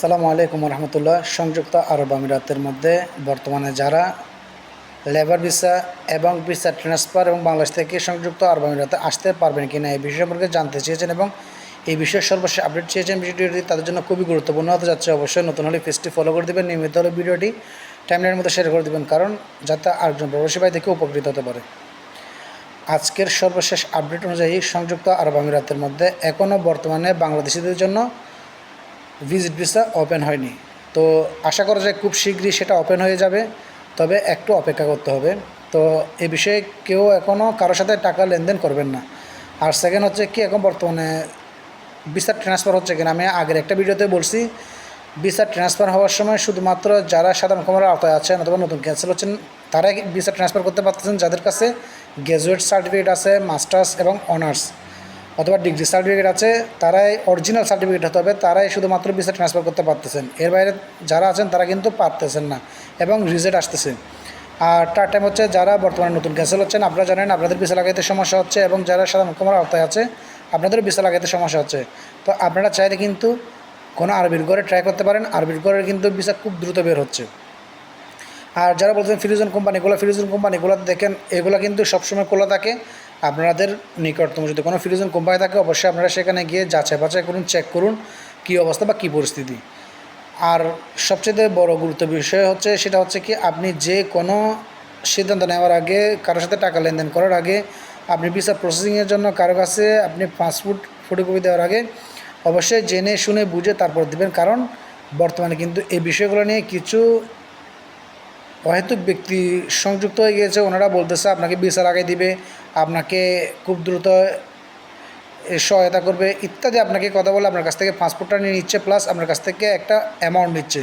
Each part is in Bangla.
সালামু আলাইকুম রহমতুল্লাহ সংযুক্ত আরব আমিরাতের মধ্যে বর্তমানে যারা লেবার ভিসা এবং ভিসা ট্রান্সফার এবং বাংলাদেশ থেকে সংযুক্ত আরব আমিরাতে আসতে পারবেন কিনা এই বিষয় সম্পর্কে জানতে চেয়েছেন এবং এই বিষয়ে সর্বশেষ আপডেট চেয়েছেন ভিডিওটি তাদের জন্য খুবই গুরুত্বপূর্ণ হতে যাচ্ছে, অবশ্যই নতুন হলে পেজটি ফলো করে দেবেন। নিয়মিত হলে ভিডিওটি টাইমলাইনের মধ্যে শেয়ার করে দেবেন, কারণ যাতে আরেকজন প্রবাসী ভাই থেকে উপকৃত হতে পারে। আজকের সর্বশেষ আপডেট অনুযায়ী সংযুক্ত আরব আমিরাতের মধ্যে এখনও বর্তমানে বাংলাদেশিদের জন্য ভিজিট ভিসা ওপেন হয়নি। তো আশা করা যায় খুব শীঘ্রই সেটা ওপেন হয়ে যাবে, তবে একটু অপেক্ষা করতে হবে। তো এ বিষয়ে কেউ এখনও কারোর সাথে টাকা লেনদেন করবেন না। আর সেকেন্ড হচ্ছে কি, এখন বর্তমানে ভিসা ট্রান্সফার হচ্ছে কিনা, আমি আগের একটা ভিডিওতে বলছি ভিসা ট্রান্সফার হওয়ার সময় শুধুমাত্র যারা সাধারণ কমার আওতায় আছেন অথবা নতুন ক্যান্সেল হচ্ছেন, তারাই ভিসা ট্রান্সফার করতে পারতেছেন। যাদের কাছে গ্র্যাজুয়েট সার্টিফিকেট আছে মাস্টার্স এবং অনার্স অথবা ডিগ্রি সার্টিফিকেট আছে, তারাই অরিজিনাল সার্টিফিকেট হতে হবে, তারাই শুধুমাত্র ভিসা ট্রান্সফার করতে পারতেছেন। এর বাইরে যারা আছেন, তারা কিন্তু পারতেছেন না এবং রিজেক্ট আসতেছে। আর তার টাইম হচ্ছে যারা বর্তমানে নতুন ক্যান্সেল হচ্ছেন, আপনারা জানেন আপনাদের ভিসা লাগাইতে সমস্যা হচ্ছে এবং যারা সাধারণ কুমার আওতায় আছে আপনাদেরও ভিসা লাগাইতে সমস্যা হচ্ছে। তো আপনারা চাইলে কিন্তু কোনো আরবির ঘরে ট্রাই করতে পারেন, আরবির ঘরে কিন্তু ভিসা খুব দ্রুত বের হচ্ছে। আর যারা বলছেন ফিরিজন কোম্পানিগুলো ফিরিজন কোম্পানিগুলো দেখেন, এগুলো কিন্তু সবসময় খোলা থাকে। আপনাদের নিকটতম যদি কোনো ফিরিজন কোম্পানি থাকে, অবশ্যই আপনারা সেখানে গিয়ে যাচাই বাছাই করুন চেক করুন কী অবস্থা বা কী পরিস্থিতি। আর সবচেয়ে বড় গুরুত্ব বিষয় হচ্ছে, সেটা হচ্ছে কি আপনি যে কোনো সিদ্ধান্ত নেওয়ার আগে কারোর সাথে টাকা লেনদেন করার আগে, আপনি ভিসা প্রসেসিংয়ের জন্য কারও কাছে আপনি পাসপোর্ট ফটোকপি দেওয়ার আগে অবশ্যই জেনে, শুনে, বুঝে তারপর দেবেন। কারণ বর্তমানে কিন্তু এই বিষয়গুলো নিয়ে কিছু অহেতুক ব্যক্তি সংযুক্ত হয়ে গিয়েছে, ওনারা বলতেছে আপনাকে ভিসা আগে দিবে, আপনাকে খুব দ্রুত সহায়তা করবে, ইত্যাদি আপনাকে কথা বলে আপনার কাছ থেকে পাসপোর্টটা নিয়ে নিচ্ছে প্লাস আপনার কাছ থেকে একটা অ্যামাউন্ট নিচ্ছে।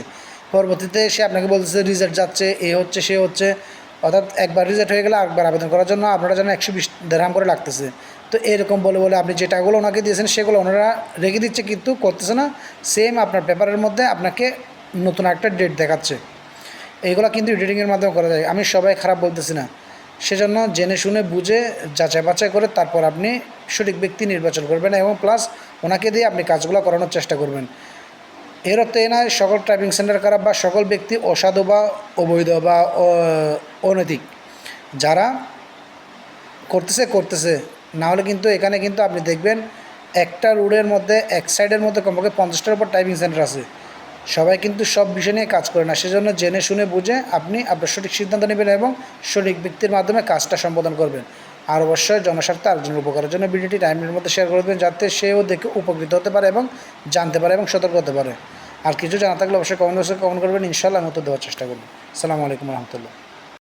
পরবর্তীতে সে আপনাকে বলতেছে রিজেক্ট যাচ্ছে, এ হচ্ছে, সে হচ্ছে, অর্থাৎ একবার রিজেক্ট হয়ে গেলে আরেকবার আবেদন করার জন্য আপনারা যেন একশো বিশ দেড়হাম করে লাগতেছে। তো এরকম বলে বলে আপনি যে টাকাগুলো ওনাকে দিয়েছেন, সেগুলো ওনারা রেখে দিচ্ছে, কিন্তু করতেছে না। সেম আপনার পেপারের মধ্যে আপনাকে নতুন একটা ডেট দেখাচ্ছে। এইগুলো কিন্তু এডিটিংয়ের মাধ্যমে করা যায়। আমি সবাই খারাপ বলতেছি না। সেজন্য জেনে শুনে বুঝে, যাচাই বাছাই করে তারপর আপনি সঠিক ব্যক্তি নির্বাচন করবেন এবং প্লাস ওনাকে দিয়ে আপনি কাজগুলো করানোর চেষ্টা করবেন। এর অর্থ এ নয়, সকল টাইপিং সেন্টার খারাপ বা সকল ব্যক্তি অসাধু বা অবৈধ বা অনৈতিক। যারা করতেছে করতেছে। না হলে কিন্তু এখানে কিন্তু আপনি দেখবেন একটা রোডের মধ্যে এক সাইডের মধ্যে কমপক্ষে পঞ্চাশটার উপর টাইপিং সেন্টার আছে। সবাই কিন্তু সব বিষয় নিয়ে কাজ করে না। সেজন্য জেনে শুনে বুঝে আপনি আপনার সঠিক সিদ্ধান্ত নেবেন এবং সঠিক ব্যক্তির মাধ্যমে কাজটা সম্পাদন করবেন। আর অবশ্যই জনস্বার্থে আরেকজনের উপকারের জন্য ভিডিওটি টাইমের মধ্যে শেয়ার করে দেবেন যাতে সেও দেখে উপকৃত হতে পারে এবং জানতে পারে এবং সতর্ক হতে পারে। আর কিছু জানা থাকলে অবশ্যই কমেন্ট বক্সে কমেন্ট করবেন। ইনশাল্লাহ আমি দেওয়ার চেষ্টা করব। সালামু আলাইকুম রহমতুল্লাহ।